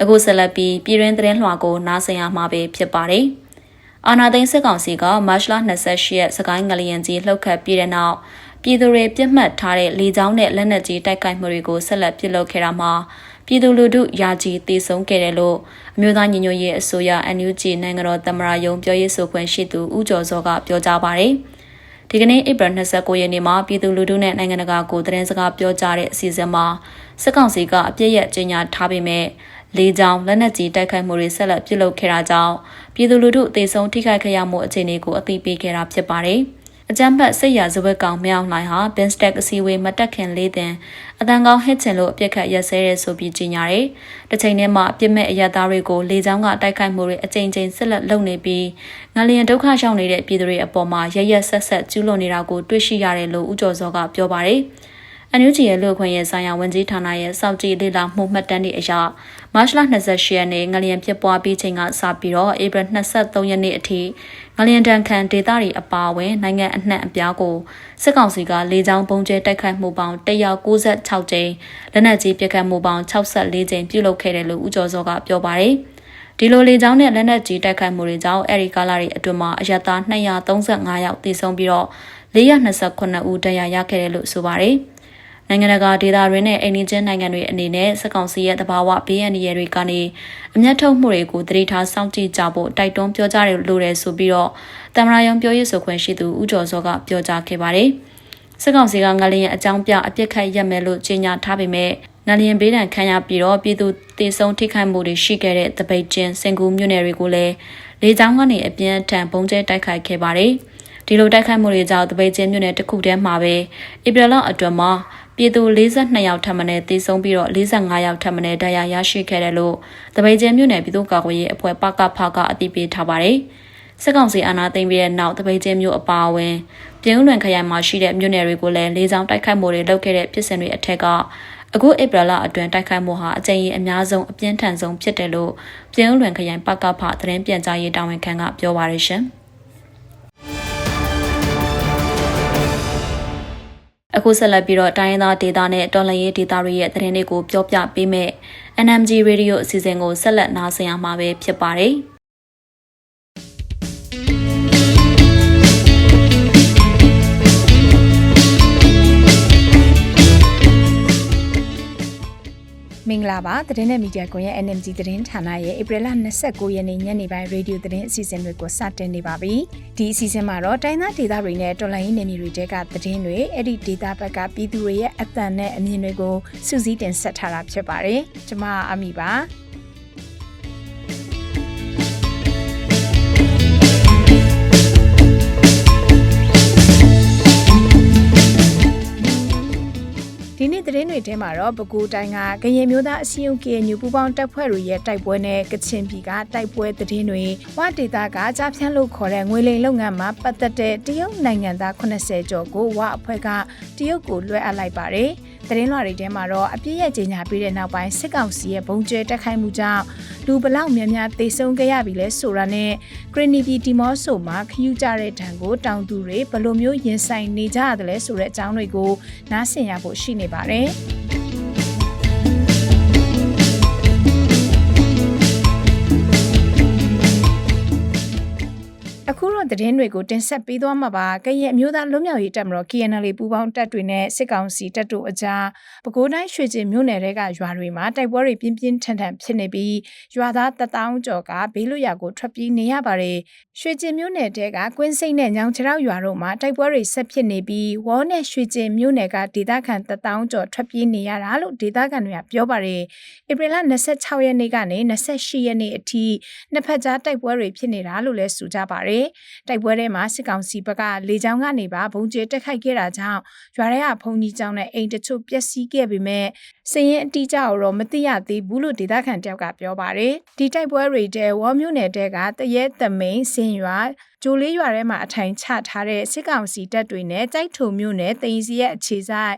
အခုဆက်လက်ပြီးပြည်တွင်းသတင်းလွှာကိုနားဆင်ရမှာပဲဖြစ်ပါတယ်အာနာသိန်းစစ်ကောင်စီကမတ်လ28ရက်စကိုင်းငလျင်ကြီးလှုပ်ခတ်ပြီးတဲ့နောက်ပြည်သူတွေပြစ်မှတ်ထားတဲ့လေကြောင်းနဲ့လက်နက်ကြီးတိုက်ခိုက်မှုတွေကိုဆက်လက်ပြုလုပ်ခဲ့တာမှာပြည်သူလူထုယာကြီးတည်ဆုံးခဲ့တယ်လို့အမျိုးသားညီညွတ်ရေးအစိုးရ NUG နိုင်ငံတော်သမ္မတရုံးပြောရေးဆိုခွင့်ရှိသူဦးကျော်စောကပြောကြားပါတယ်။ ဒီကနေ့ဧပြီ29ရက်နေ့မှာပြည်သူလူထုနဲ့နိုင်ငံတကာကိုသတင်းစကားပြောကြားတဲ့အစီအစဉ်မှာစစ်ကောင်စီကအပြစ်ရကြေညာထားပေမဲ့လေကြောင်းလက်နက်ကြီးတိုက်ခိုက်မှုတွေဆက်လက်ပြုလုပ်ခဲ့တာကြောင့်ပြည်သူလူထုအသေးဆုံးထိခိုက်ခဲ့ရမှုအခြေအနေကိုအသိပေးခဲ့တာဖြစ်ပါတယ်။ အကြမ်းဖက်စစ်ရာဇဝတ်ကောင်မြောက်နိုင်ဟာ Binstek အစည်းအဝေးမတက်ခင်လေးတင်အတန်ကောင်းဟစ်ချင်လို့အပြစ်ခတ်ရက်စဲရဲဆိုပြီးကြီးညာတယ်။တစ်ချိန်တည်းမှာအပြစ်မဲ့အရသားတွေကိုလေကြောင်းကတိုက်ခိုက်မှုတွေအကြိမ်ကြိမ်ဆက်လက်လုပ်နေပြီးငလျင်ဒုက္ခရောက်နေတဲ့ပြည်သူတွေအပေါ်မှာရရက်ဆက်ဆက်ကျူးလွန်နေတာကိုတွေ့ရှိရတယ်လို့ဦးကျော်စောကပြောပါတယ်။အန်ယူဂျီရဲ့လူခွင့်ရေးဆိုင်ရာဝန်ကြီးဌာနရဲ့စောင့်ကြည့်လေ့လာမှုမှတ်တမ်းတွေအရမတ်လ28ရက်နေ့ငလျင်ဖြစ်ပွားပြီးချိန်ကစပြီးတော့ဧပြီ23ရက်နေ့အထိ ငလျင်တန်ခံဒေသတွေအပါအဝင်နိုင်ငံအနှံ့အပြားကိုစစ်ကောင်စီကလေကြောင်းပုံကျဲတိုက်ခိုက်မှုပေါင်း196ကြိမ်လက်နက်ကြီးပစ်ခတ်မှုပေါင်း64ကြိမ်ပြုလုပ်ခဲ့တယ်လို့ဦးကျော်စောကပြောပါတယ်ဒီလိုလေကြောင်းနဲ့လက်နက်ကြီးတိုက်ခိုက်မှုတွေကြောင့်အဲဒီကာလတွေအတွင်းမှာအရတာ235ယောက်သေဆုံးပြီးတော့429ဦးတရားရခဲ့တယ်လို့ဆိုပါတယ်။ နိုင်ငံတကာဒေသတွေနဲ့အိန္ဒိချင်းနိုင်ငံတွေအနေနဲ့စက်ကောင်စီရဲ့တဘာဝဘေးအန္တရာယ်တွေကနေအမျက်ထုတ်မှုတွေကိုတတိထားစောင့်ကြည့်ကြဖို့တိုက်တွန်းပြောကြားရလို့တယ်ဆိုပြီးတော့တမရယုံပြောရေးဆိုခွင့်ရှိသူဦးကျော်စောကပြောကြားခဲ့ပါတယ်။စက်ကောင်စီကငလျင်အကြောင်းပြအပြစ်ခတ်ရက်မယ်လို့ကြေညာထားပေမဲ့ငလျင်ဘေးဒဏ်ခံရပြီးတော့ပြည်သူတေဆုံးထိခိုက်မှုတွေရှိခဲ့တဲ့တပိတ်ချင်းစင်ကူမြို့နယ်တွေကိုလည်းလေကြောင်းကနေအပြင်းထန်ပုံကျဲတိုက်ခိုက်ခဲ့ပါတယ်။ဒီလိုတိုက်ခိုက်မှုတွေကြောင့်တပိတ်ချင်းမြို့နယ်တစ်ခုတည်းမှာပဲဧပြီလအတွင်းမှာ ပြည်သူ42ယောက်ထပ်မံသေဆုံးပြီးတော့45ယောက်ထပ်မံဒဏ်ရာရရှိခဲ့တယ်လို့တပိတ်ကျင်းမြို့နယ်ပြည်သူ့ကာကွယ်ရေးအဖွဲ့ပကဖကအသိပေးထားပါတယ်။စစ်ကောင်စီအာဏာသိမ်းပြီးတဲ့နောက်တပိတ်ကျင်းမြို့အပါအဝင်ပြည်ဦးလွင်ခရိုင်မှာရှိတဲ့မြို့နယ်တွေကိုလည်းလေးဆောင်တိုက်ခိုက်မှုတွေလုပ်ခဲ့တဲ့ဖြစ်စဉ်တွေအထက်ကအခုဧပြီလအတွင်းတိုက်ခိုက်မှုဟာအကြိမ်ကြီးအများဆုံးအပြင်းထန်ဆုံးဖြစ်တယ်လို့ပြည်ဦးလွင်ခရိုင်ပကဖသတင်းပြန်ကြားရေးတာဝန်ခံကပြောပါရရှင်။ အခုဆက်လက်ပြီးတော့တိုင်းရင်းသားဒေသနဲ့တော်လှန်ရေးဒေသတွေရဲ့သတင်းတွေကိုပြောပြပေးမယ် NMG Radio အစီအစဉ်ကိုဆက်လက်နားဆင်ရမှာပဲဖြစ်ပါတယ်။ င်္ဂလာပါသတင်းနဲ့မီဒီယာကွန်ရဲ့ NMG သတင်းဌာနရဲ့ဧပြီလ29ရက်နေ့ညနေပိုင်းရေဒီယိုသတင်းအစီအစဉ်တွေကိုစတင်နေပါပြီဒီအစီအစဉ်မှာတော့တိုင်းသားဒေသတွေနဲ့တော်လိုင်းရေးနယ်မြေတွေတဲကသတင်းတွေအဲ့ဒီဒေသဘက်ကပြည်သူတွေရဲ့အသံနဲ့အမြင်တွေကိုစူးစီးတင်ဆက်ထားတာဖြစ်ပါတယ်ကျွန်မအမိပါ ဒီနေ့သတင်းတွေထဲမှာတော့ပဲခူးတိုင်းကကရင်မျိုးသားအစည်းအရုံး KNU ပူးပေါင်းတပ်ဖွဲ့တွေရဲ့တိုက်ပွဲနဲ့ကချင်ပြည်ကတိုက်ပွဲသတင်းတွေဝဒေတာကကြားဖြန်းလို့ခေါ်တဲ့ငွေလိမ်လုပ်ငန်းမှာပတ်သက်တဲ့တရုတ်နိုင်ငံသား80ကျော်ကိုဝအဖွဲ့ကတရုတ်ကိုလွှဲအပ်လိုက်ပါတယ်။ သတင်းလွှာတွေထဲမှာတော့အပြည့်ရဲ့ကြေညာပြီးတဲ့နောက်ပိုင်းစစ်ကောင်စီရဲ့ဘုံကျဲတက်ခိုက်မှုကြောင့်လူဘလောက်များများသေဆုံးခဲ့ရပြီလဲဆိုတာနဲ့ဂရနီပီတီမော့ဆိုမှာခယူးကြတဲ့တံကိုတောင်သူတွေဘယ်လိုမျိုးရင်ဆိုင်နေကြရတယ်လဲဆိုတဲ့အကြောင်းတွေကိုနားဆင်ရဖို့ရှိနေပါတယ်။ သတင်းတွေကိုတင်ဆက်ပေးသွားမှာပါကရင်အမျိုးသားလွတ်မြောက်ရေးတပ်မတော် KNL ပူးပေါင်းတပ်တွေနဲ့စစ်ကောင်စီတပ်တို့အကြားပဲခူးတိုင်းရွှေကျင်မြို့နယ်တွေကရွာတွေမှာတိုက်ပွဲတွေပြင်းပြင်းထန်ထန်ဖြစ်နေပြီးရွာသားတထောင်ကျော်ကဘေးလွတ်ရာကိုထွက်ပြေးနေရပါတယ်ရွှေကျင်မြို့နယ်တဲကကွင်းစိတ်နဲ့ညောင်ချရောက်ရွာတို့မှာတိုက်ပွဲတွေဆက်ဖြစ်နေပြီးဝေါ်နဲ့ရွှေကျင်မြို့နယ်ကဒေသခံတထောင်ကျော်ထွက်ပြေးနေရတာလို့ဒေသခံတွေကပြောပါတယ်ဧပြီလ26ရက်နေ့ကနေ28ရက်နေ့အထိနှစ်ဖက်ကြားတိုက်ပွဲတွေဖြစ်နေတာလို့လည်းဆိုကြပါတယ်တိုက်ပွဲထဲမှာစစ်ကောင်စီဘက်ကလေကြောင်းကနေပါဘုံကျဲတက်ခိုက်ခဲ့တာကြောင့်ရွာထဲကဘုံကြီးကျောင်းနဲ့အိမ်တချို့ပျက်စီးခဲ့ပေမဲ့စည်ရင်အတိအကျတော့မသိရသေးဘူးလို့ဒေသခံတယောက်ကပြောပါတယ်ဒီတိုက်ပွဲတွေတဲဝေါ်မြို့နယ်တဲကတရဲသမိန်စင်ရွာဂျိုလေးရွာထဲမှာအထိုင်ချထားတဲ့စစ်ကောင်စီတပ်တွေနဲ့ကြိုက်ထုံမြို့နယ်တင်စီရဲ့အခြေဆိုင်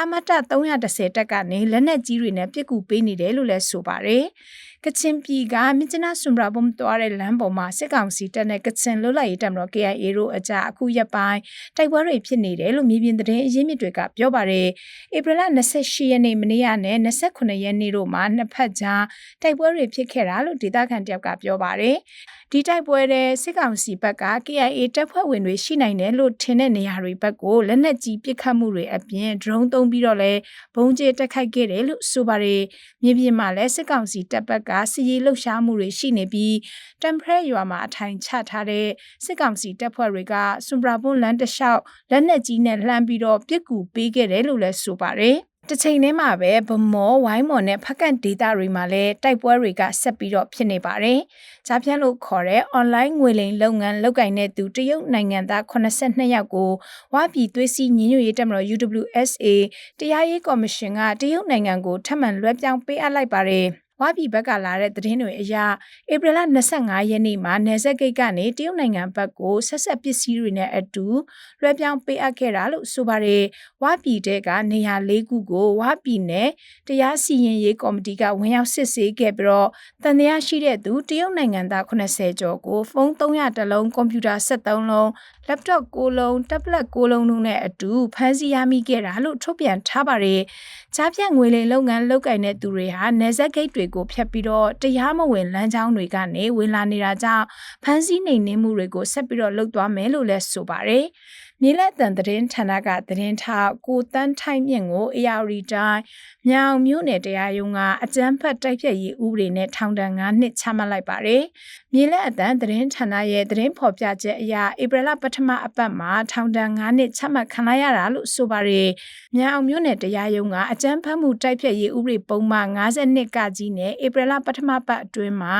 အမတ310တက်ကနေလက်နက်ကြီးတွေနဲ့ပြစ်ကူပေးနေတယ်လို့လည်းဆိုပါတယ်။ ကချင်ပြည်ကမြစ်ချနာဆွမ်ရာဘုံတွားတဲ့လမ်းပေါ်မှာစစ်ကောင်စီတပ်နဲ့ကချင်လွတ်လပ်ရေးတပ်မတော် KIA တို့အကြားအခုရက်ပိုင်းတိုက်ပွဲတွေဖြစ်နေတယ်လို့မြေပြင်သတင်းအရင်းမြစ်တွေကပြောပါတယ်။ဧပြီလ28ရက်နေ့မနေ့ကနဲ့29ရက်နေ့တို့မှာနှစ်ဖက်ကြားတိုက်ပွဲတွေဖြစ်ခဲ့တာလို့ဒေသခံတယောက်ကပြောပါတယ်။ဒီတိုက်ပွဲတဲ့စစ်ကောင်စီဘက်က KIA တပ်ဖွဲ့ဝင်တွေရှိနိုင်တယ်လို့ထင်တဲ့နေရာတွေဘက်ကိုလက်နက်ကြီးပစ်ခတ်မှုတွေအပြင် drone သုံးပြီးတော့လဲဘုံကျဲတက်ခိုက်ခဲ့တယ်လို့ဆိုပါတယ်မြေပြင်မှာလဲစစ်ကောင်စီတပ်ဘက်ကစီရေးလှုပ်ရှားမှုတွေရှိနေပြီးတမ်ဖရက်ရွာမှာအထိုင်ချထားတဲ့စစ်ကောင်စီတပ်ဖွဲ့တွေကစွန်ဘရာဘွန်လန်တလျှောက်လက်နက်ကြီးနဲ့လှမ်းပြီးတော့ပစ်ကူပေးခဲ့တယ်လို့လဲဆိုပါတယ် တစ်ချိန်တည်းမှာပဲဗမောဝိုင်းမော်နဲ့ဖက်ကန်ဒေတာတွေမှာလည်းတိုက်ပွဲတွေကဆက်ပြီးတော့ဖြစ်နေပါတယ်။ဂျာပြန်လို့ခေါ်တဲ့ online ငွေလိမ်လုပ်ငန်းလုပ်ကိုင်တဲ့သူတရုတ်နိုင်ငံသား82ယောက်ကိုဝါပြည်သွေးစည်းညီညွတ်ရေးတပ်မတော် UWSA တရားရေးကော်မရှင်ကတရုတ်နိုင်ငံကိုထပ်မံလွှဲပြောင်းပေးအပ်လိုက်ပါတယ်။ ဝါပြည်ဘက်ကလာတဲ့သတင်းတွေအရဧပြီလ25ရက်နေ့မှာနယ်စပ်ဂိတ်ကနေတရုတ်နိုင်ငံဘက်ကိုဆက်ဆက်ပစ္စည်းတွေနဲ့အတူလွှဲပြောင်းပေးအပ်ခဲ့တာလို့ဆိုပါတယ်။ဝါပြည်တဲကနေရာ၄ခုကိုဝါပြည်နယ်တရားစီရင်ရေးကော်မတီကဝင်ရောက်စစ်ဆေးခဲ့ပြီးတော့တန်တရားရှိတဲ့သူတရုတ်နိုင်ငံသား80ကျော်ကိုဖုန်း300တလုံးကွန်ပျူတာ73လုံး laptop 6လုံး tablet 6လုံးတို့နဲ့အတူဖမ်းဆီးရမိခဲ့တာလို့ထုတ်ပြန်ထားပါတယ်။ကြားပြတ်ငွေလိမ်လုပ်ငန်းလုပ်ကိုင်တဲ့သူတွေဟာနယ်စပ်ဂိတ်တွေကိုဖျက်ပြီးတော့တရားမဝင်လမ်းကြောင်းတွေကနေဝင်လာနေတာကြောင့်ဖမ်းဆီးနှိမ်နင်းမှုတွေကိုဆက်ပြီးတော့လုပ်သွားမယ်လို့လည်းဆိုပါတယ်။ မြေလက်တန်သတင်းဌာနကသတင်းထောက်ကိုတန်းထိုင်းမြင့်ကို ARD တိုင်းမြောင်မြို့နယ်တရားရုံးကအကြမ်းဖက်တိုက်ဖြတ်ရေးဥပဒေနဲ့ထောင်ဒဏ်9နှစ်ချမှတ်လိုက်ပါတယ်။မြေလက်အတန်သတင်းဌာနရဲ့သတင်းဖော်ပြချက်အရဧပြီလပထမအပတ်မှာထောင်ဒဏ်9နှစ်ချမှတ်ခံလိုက်ရတာလို့ဆိုပါတယ်။မြောင်မြို့နယ်တရားရုံးကအကြမ်းဖက်မှုတိုက်ဖြတ်ရေးဥပဒေပုံမှန်52ကကြီးနဲ့ဧပြီလပထမပတ်အတွင်းမှာ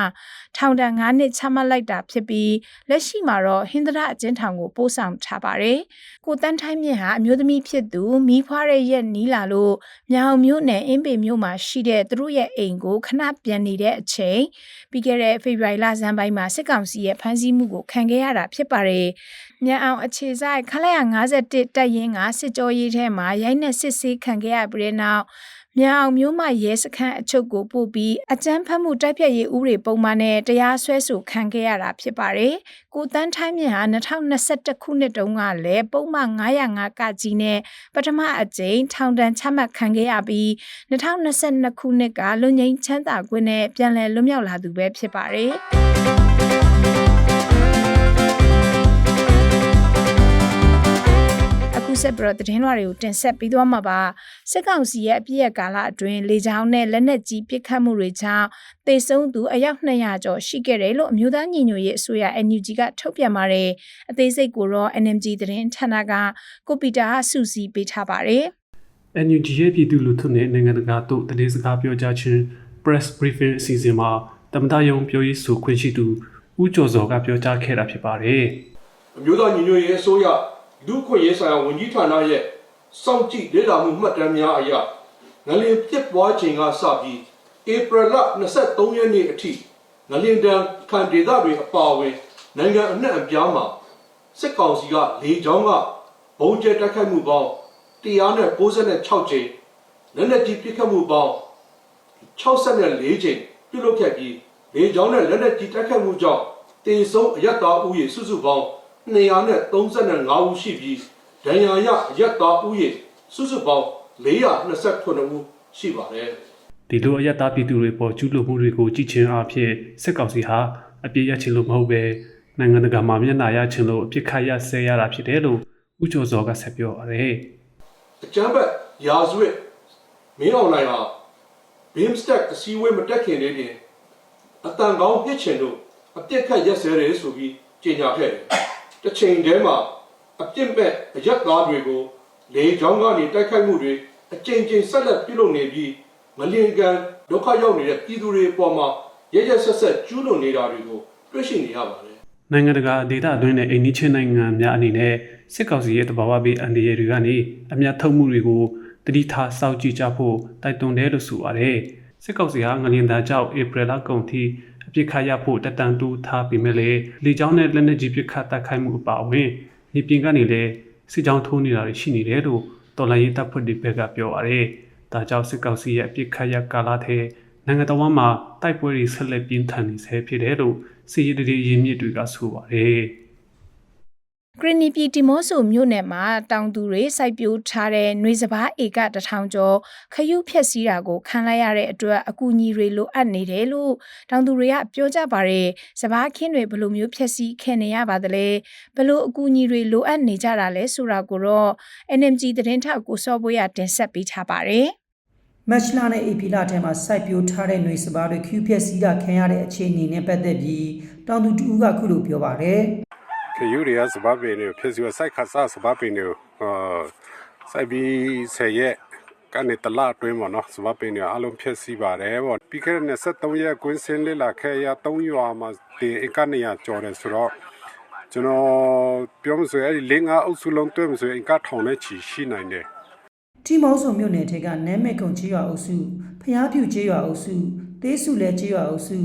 ထောင်ဒဏ်9နှစ်ချမှတ်လိုက်တာဖြစ်ပြီးလက်ရှိမှာတော့ဟင်္ဒရာအကျဉ်းထောင်ကိုပို့ဆောင်ထားပါတယ်။ကိုတန်းထိုင်းမြင့်ဟာအမျိုးသမီးဖြစ်သူမိဖွားရဲ့ရက်နီးလာလို့မြောင်မြို့နယ်အင်းပေမြို့မှာရှိတဲ့သူတို့ရဲ့အိမ်ကိုခဏပြန်နေတဲ့အချိန်ပြီးခဲ့တဲ့ဖေဖော်ဝါရီလဇန်ပိုင်းမှာစစ်ကောင်စီရဲ့ဖမ်းဆီးမှုကိုခံခဲ့ရတာဖြစ်ပါတယ်။မြန်အောင်အခြေဆိုင်ခလိုက်ရ51တပ်ရင်းကစစ်ကြောရေးထဲမှာရိုက်နှက်စစ်ဆေးခံခဲ့ရပြီးတဲ့နောက် မြောင်မျိုးမရဲစခန်းအချုပ်ကိုပို့ပြီးအကြမ်းဖက်မှုတိုက်ဖြတ်ရေးဥပဒေပုံမှန်နဲ့တရားစွဲဆိုခံခဲ့ရတာဖြစ်ပါတယ်။ကိုတန်းထိုင်းမြင့်ဟာ2021ခုနှစ်တုန်းကလည်းပုံမှန်905ကကြီးနဲ့ပထမအကြိမ်ထောင်ဒဏ်ချမှတ်ခံခဲ့ရပြီး2022ခုနှစ်ကလွန်ငင်းချမ်းသာခွင့်နဲ့ပြန်လည်လွတ်မြောက်လာသူပဲဖြစ်ပါတယ်။ ဆက်ပြီးတော့သတင်းလွှာတွေကိုတင်ဆက်ပြီးသွားမှာပါစစ်ကောင်စီရဲ့အပြည့်ရကာလအတွင်းလေကြောင်းနဲ့လက်နက်ကြီးပစ်ခတ်မှုတွေကြောင့်တေဆုံးသူအယောက်200ကျော်ရှိခဲ့တယ်လို့အမျိုးသားညီညွတ်ရေးအစိုးရ NUG ကထုတ်ပြန်ပါတယ်အသေးစိတ်ကိုတော့ NMG သတင်းဌာနကကိုပီတာစုစည်းပေးထားပါတယ် NUG ရဲ့ပြည်သူလူထုနဲ့နိုင်ငံတကာတို့တည်စကားပြောကြားခြင်း press briefing အစီအစဉ်မှာတမန်တော်ယုံပြောရေးဆိုခွင့်ရှိသူဦးကျော်စောကပြောကြားခဲ့တာဖြစ်ပါတယ်။အမျိုးသားညီညွတ်ရေးအစိုးရ လူ့ခွင့်ရေးဆိုင်ရာဝန်ကြီးဌာနရဲ့စောင့်ကြည့်လေ့လာမှုမှတ်တမ်းများအရငလျင်ပြစ်ပွားချိန်ကစပြီးဧပြီလ23ရက်နေ့အထိငလျင်တန်ခံဒေသတွေအပါအဝင်နိုင်ငံအနှံ့အပြားမှာစစ်ကောင်စီကလေကြောင်းကဘုံကျဲတိုက်ခိုက်မှုပေါင်း196ကြိမ်လက်နက်ကြီးပစ်ခတ်မှုပေါင်း64ကြိမ်ပြုလုပ်ခဲ့ပြီးလေကြောင်းနဲ့လက်နက်ကြီးတိုက်ခိုက်မှုကြောင့်တေဆုံးအရက်သားဥယေစုစုပေါင်း 235ဦးရှိပြီးဒဏ်ရာရအရက်သားဥယေစုစုပေါင်း429ဦးရှိပါတယ်ဒီလိုအယက်သားပြည်သူတွေပေါ်ကျူးလွန်မှုတွေကိုကြည်ချင်းအဖြစ်စစ်ကောင်စီဟာအပြစ်ရချင်လို့မဟုတ်ပဲနိုင်ငံတကာမှာမျက်နှာရချင်လို့အပြစ်ခတ်ရဆဲရတာဖြစ်တယ်လို့ဦးကျော်စောကဆက်ပြောပါတယ်အကြမ်းဖက်ရာဇဝတ်မင်းအောင်နိုင်ဟာဘင်းစတက်အစည်းအဝေးမတက်ခင်လေးတင်အတန်ကောင်းပြစ်ချင်လို့အပြစ်ခတ်ရက်စဲတယ်ဆိုပြီးကြေညာခဲ့တယ်။ တစ်ချိန်တည်းမှာအပြစ်မဲ့အရက်သားတွေကိုလေကြောင်းကနေတိုက်ခိုက်မှုတွေအကြိမ်ကြိမ်ဆက်လက်ပြုလုပ်နေပြီးမလင်ကန်ဒုက္ခရောက်နေတဲ့ပြည်သူတွေအပေါ်မှာရရဆက်ဆက်ကျူးလွန်နေတာတွေကိုတွေ့ရှိနေရပါတယ်နိုင်ငံတကာဒေသအတွင်းနဲ့အိန္ဒိချင်းနိုင်ငံများအနေနဲ့စစ်ကောင်စီရဲ့တဘာဝဘေးအန်ဒီရတွေကနေအမျက်ထုတ်မှုတွေကိုတတိထားစောင့်ကြည့်ကြဖို့တိုက်တွန်းတယ်လို့ဆိုပါတယ်စစ်ကောင်စီဟာငလျင်သားကြောင့်ဧပြီလကုန်ထိ အပြစ်ခတ်ရဖို့တက်တန်တူးထားပြီးမဲ့လေလေကြောင်းနဲ့လက်နက်ကြီးပစ်ခတ်တိုက်ခိုက်မှုအပါအဝင်နေပြင်ကနေလည်းစစ်ကြောင်းထိုးနေတာတွေရှိနေတယ်လို့တော်လိုင်းရေးတပ်ဖွဲ့တွေဘက်ကပြောပါတယ်ဒါကြောင့်စစ်ကောင်စီရဲ့အပြစ်ခတ်ရကာလထဲနိုင်ငံတော်မှာတိုက်ပွဲတွေဆက်လက်ပြင်းထန်နေဆဲဖြစ်တယ်လို့စီရီဒီရင်းမြစ်တွေကဆိုပါတယ် ဂရနီပြည်တီမော့ဆိုမြို့နယ်မှာတောင်သူတွေစိုက်ပျိုးထားတဲ့နှွေစပားဧကတထောင်ကျော်ခရုဖြက်စီးတာကိုခံလိုက်ရတဲ့အတွက်အကူအညီတွေလိုအပ်နေတယ်လို့တောင်သူတွေကပြောကြပါတယ်စပားခင်းတွေဘယ်လိုမျိုးဖြက်စီးခဲ့နေရပါသလဲဘယ်လိုအကူအညီတွေလိုအပ်နေကြတာလဲဆိုတာကိုတော့ NMG သတင်းထောက်ကိုစောပွေးရတင်ဆက်ပေးထားပါတယ်မက်ချလာနဲ့ AP လာထဲမှာစိုက်ပျိုးထားတဲ့ຫນွေစပါးတွေကျူဖြက်စီးတာခံရတဲ့အခြေအနေနဲ့ပတ်သက်ပြီးတောင်သူတူကခုလိုပြောပါတယ် ခယူရီယာစဘာပင်းကိုဖြစ်စီစိုက်ခါစားစဘာပင်းကိုအာစိုက်ပြီးဆယ်ရက်ကနေတလအတွင်းပေါ့နော်စဘာပင်းကိုအလုံးဖြစ်စီပါတယ်ပေါ့ပြီးခဲ့တဲ့23ရက်ကွင်းစင်းလေးလာခဲ့ရ3ရွာမှာဒီအကနေရကြော်တယ်ဆိုတော့ကျွန်တော်ပြောမဆိုအဲ့ဒီလင်းငါအုပ်စုလုံးတွဲမဆိုရင်အကထောင်နဲ့ချီရှိနိုင်တယ်တီမော့ဆိုမြို့နယ်ထဲကနမ်းမဲကုံချေးရွာအုပ်စုဖျားပြူချေးရွာအုပ်စုသေးစုလဲချေးရွာအုပ်စု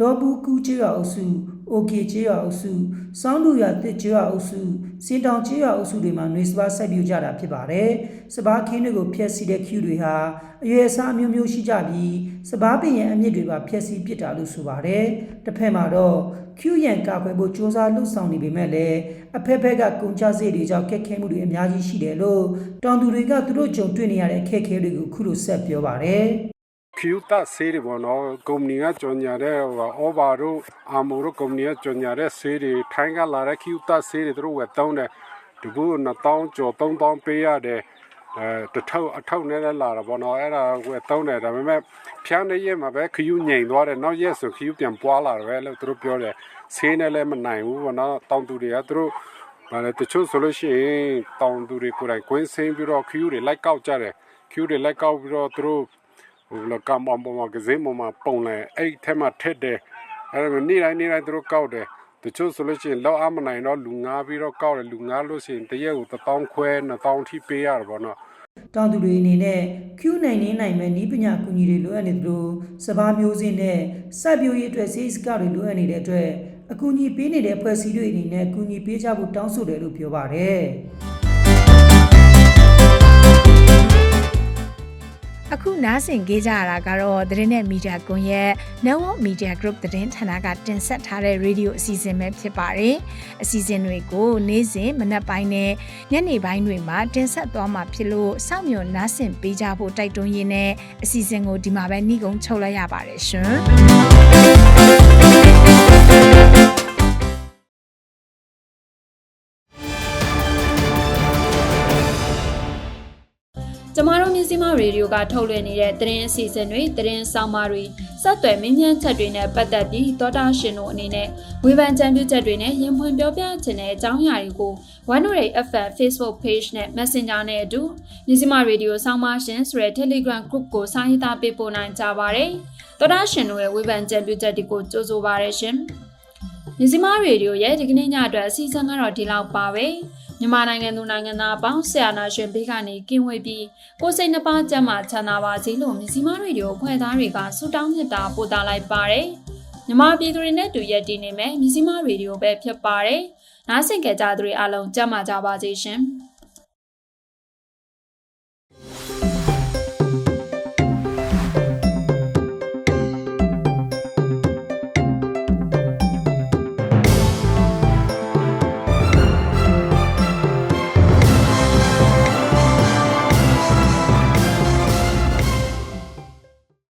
ဒေါ်ဘူးကူချေးရွာအုပ်စုအိုကေချေးရွာအုပ်စုစောင်းလူရွာတစ်ချေးရွာအုပ်စုစင်တောင်ချေးရွာအုပ်စုတွေမှာຫນွေစပါးစိုက်ပျိုးကြတာဖြစ်ပါတယ်စပါးခင်းတွေကိုဖျက်ဆီးတဲ့ကျူတွေဟာအရွယ်အစားအမျိုးမျိုးရှိကြပြီးစပါးပင်ရဲ့အမြင့်တွေပါဖျက်ဆီးပစ်တာလို့ဆိုပါတယ်တစ်ဖက်မှာတော့ကျူရန်ကာကွယ်ဖို့စ조사လှုပ်ဆောင်နေပေမဲ့လည်းအဖက်ဖက်ကကုန်ကျစရိတ်တွေကြောင့်ခက်ခဲမှုတွေအများကြီးရှိတယ်လို့တောင်သူတွေကသူတို့ကြုံတွေ့နေရတဲ့အခက်အခဲတွေကိုခုလိုဆက်ပြောပါတယ် ခယူတာဆေးတွေပေါ့နော်ကုမ္ပဏီကကြော်ညာတဲ့ဟိုအော်ဘာတို့အာမိုတို့ကုမ္ပဏီကကြော်ညာတဲ့ဆေးတွေထိုင်းကလာတဲ့ခယူတာဆေးတွေသူတို့ဝယ်တောင်းတယ်ဒီဘူး1000ကျော်3000ပေးရတယ်အဲတထောက်အထောက်နဲ့လည်းလာတာပေါ့နော်အဲ့ဒါဝယ်တောင်းတယ်ဒါပေမဲ့ဖျန်းတဲ့ရက်မှာပဲခယူငိန်သွားတယ်နောက်ရက်ဆိုခယူပြန်ပွားလာတယ်ပဲလို့သူတို့ပြောတယ်ဆေးနဲ့လည်းမနိုင်ဘူးပေါ့နော်တောင်းသူတွေကသူတို့ဘာလဲတချို့ဆိုလို့ရှိရင်တောင်းသူတွေကိုယ်တိုင်ကွင်းဆင်းပြီးတော့ခယူတွေလိုက်ကောက်ကြတယ်ခယူတွေလိုက်ကောက်ပြီးတော့သူတို့ ဟိုလကမ်ပေါ်မှာကစင်းပေါ်မှာပုံလဲအဲ့ထဲမှာထက်တယ်အဲ့ဒါနေ့တိုင်းနေ့တိုင်းသူတို့ကောက်တယ်တချို့ဆိုလို့ရှိရင်လောက်အမနိုင်တော့လူငားပြီးတော့ကောက်တယ်လူငားလို့ရှိရင်တရက်ကို1000ခွဲ2000ထိပေးရတယ်ပေါ့နော်တောင်သူတွေအနေနဲ့ Q9 နေနိုင်မဲ့ဤပညာကူညီတွေလိုအပ်နေသလိုစဘာမျိုးစင်းနဲ့စိုက်ပျိုးရေးအတွက်စေးစကတွေလိုအပ်နေတဲ့အတွက်အကူအညီပေးနေတဲ့ဖွဲ့စည်းတွေအနေနဲ့ကူညီပေးကြဖို့တောင်းဆိုတယ်လို့ပြောပါတယ် အခုနားဆင်ကြကြရတာကတော့သတင်းနဲ့မီဒီယာကွန်ရက် Network Media Group သတင်းဌာနကတင်ဆက်ထားတဲ့ရေဒီယိုအစီအစဉ်ပဲဖြစ်ပါတယ်။အစီအစဉ်တွေကိုနေ့စဉ်မနက်ပိုင်းနဲ့ညနေပိုင်းတွေမှာတင်ဆက်သွားမှာဖြစ်လို့စောင့်မျှော်နားဆင်ပေးကြဖို့တိုက်တွန်းရင်းနဲ့အစီအစဉ်ကိုဒီမှာပဲနှီးကုံချုပ်လိုက်ရပါတယ်ရှင်။ ကျမတို့မြစည်းမရေဒီယိုကထုတ်လွှင့်နေတဲ့သတင်းအစီအစဉ်တွေသတင်းဆောင်မတွေစက်သွယ်မင်းမြန်းချက်တွေနဲ့ပတ်သက်ပြီးသောတာရှင်တို့အနေနဲ့ဝေဖန်ကြံပြုချက်တွေနဲ့ရင်ဖွင့်ပြောပြခြင်းတဲ့အကြောင်းအရာတွေကို One Way FM Facebook Page နဲ့ Messenger နဲ့အတူမြစည်းမရေဒီယိုဆောင်းပါရှင်ဆိုတဲ့ Telegram Group ကိုစာရေးသားပေးပို့နိုင်ကြပါတယ်။သောတာရှင်တို့ရဲ့ဝေဖန်ကြံပြုချက်တွေကိုကြိုဆိုပါရရှင်။ မြစည်းမရေဒီယိုရဲ့ဒီကနေ့ညအတွက်အစီအစဉ်ကတော့ဒီလောက်ပါပဲ။မြန်မာနိုင်ငံသူနိုင်ငံသားအပေါင်းဆရာနာရှင်ဘေးကနေကင်းဝေးပြီးကိုယ်စိတ်နှပါကြမ်းမှချမ်းသာပါစေလို့မြစီမားရေဒီယိုဖွဲ့သားတွေကဆုတောင်းမြတ်တာပို့သလိုက်ပါတယ်။မြန်မာပြည်သူတွေနဲ့တူရက်တည်နေမယ်မြစီမားရေဒီယိုပဲဖြစ်ပါတယ်။နားဆင်ကြကြသူတွေအားလုံးကြမ်းမှကြပါစေရှင်။